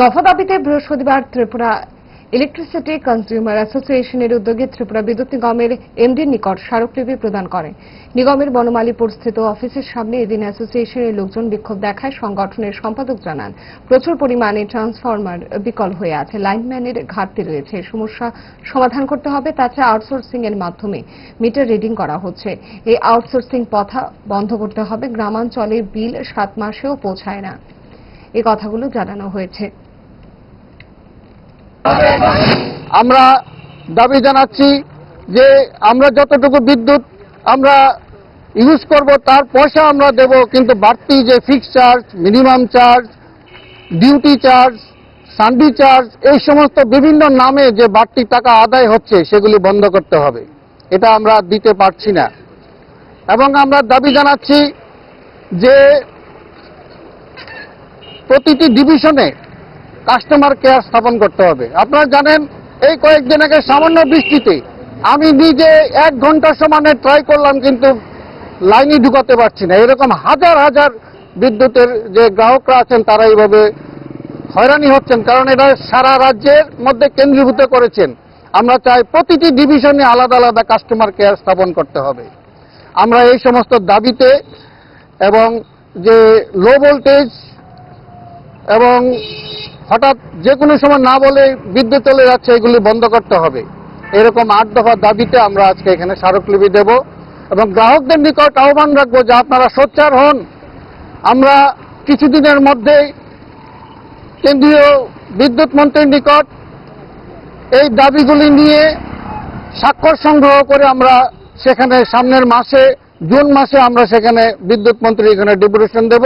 দফা দাবিতে বৃহস্পতিবার ত্রিপুরা ইলেকট্রিসিটি কনজিউমার অ্যাসোসিয়েশনের উদ্যোগে ত্রিপুরা বিদ্যুৎ নিগমের এমডির নিকট স্মারকলিপি প্রদান করে। নিগমের বনমালীপুর স্থিত অফিসের সামনে এদিন অ্যাসোসিয়েশনের লোকজন বিক্ষোভ দেখায় সংগঠনের সম্পাদক জানান, প্রচুর পরিমাণে ট্রান্সফরমার বিকল হয়ে আছে, লাইনম্যানের ঘাটতি রয়েছে, সমস্যা সমাধান করতে হবে, তাছাড়া আউটসোর্সিং এর মাধ্যমে মিটার রিডিং করা হচ্ছে। এই আউটসোর্সিং পথা বন্ধ করতে হবে, গ্রামাঞ্চলে বিল সাত মাসেও পৌঁছায় না। এই কথাগুলো জানানো হয়েছে। আমরা দাবি জানাচ্ছি যে আমরা যতটুকু বিদ্যুৎ আমরা ইউজ করব, তার পয়সা আমরা দেব, কিন্তু বাড়তি যে fix charge minimum charge duty charge sundry charge এই সমস্ত বিভিন্ন নামে যে বাড়তি টাকা আদায় হচ্ছে, সেগুলি বন্ধ করতে হবে। এটা আমরা দিতে পারছি না। এবং আমরা দাবি জানাচ্ছি যে প্রতিটি ডিভিশনে কাস্টমার কেয়ার স্থাপন করতে হবে। আপনারা জানেন, এই কয়েকদিন আগে সামান্য বৃষ্টিতে আমি নিজে এক ঘণ্টা সমানে ট্রাই করলাম, কিন্তু লাইনই ঢুকাতে পারছি না। এরকম হাজার হাজার বিদ্যুতের যে গ্রাহকরা আছেন, তারা এইভাবে হয়রানি হচ্ছেন, কারণ এটা সারা রাজ্যের মধ্যে কেন্দ্রীভূত করেছেন। আমরা চাই প্রতিটি ডিভিশনে আলাদা আলাদা কাস্টমার কেয়ার স্থাপন করতে হবে। আমরা এই সমস্ত দাবিতে এবং যে লো ভোল্টেজ এবং হঠাৎ যে কোনো সময় না বলে বিদ্যুৎ চলে যাচ্ছে, এগুলি বন্ধ করতে হবে। এরকম আট দফা দাবিতে আমরা আজকে এখানে স্মারকলিপি দেব এবং গ্রাহকদের নিকট আহ্বান রাখব যে আপনারা সোচ্চার হন। আমরা কিছুদিনের মধ্যেই কেন্দ্রীয় বিদ্যুৎ মন্ত্রীর নিকট এই দাবিগুলি নিয়ে স্বাক্ষর সংগ্রহ করে আমরা সেখানে সামনের মাসে, জুন মাসে আমরা সেখানে বিদ্যুৎ মন্ত্রী এখানে ডেপুটেশন দেব।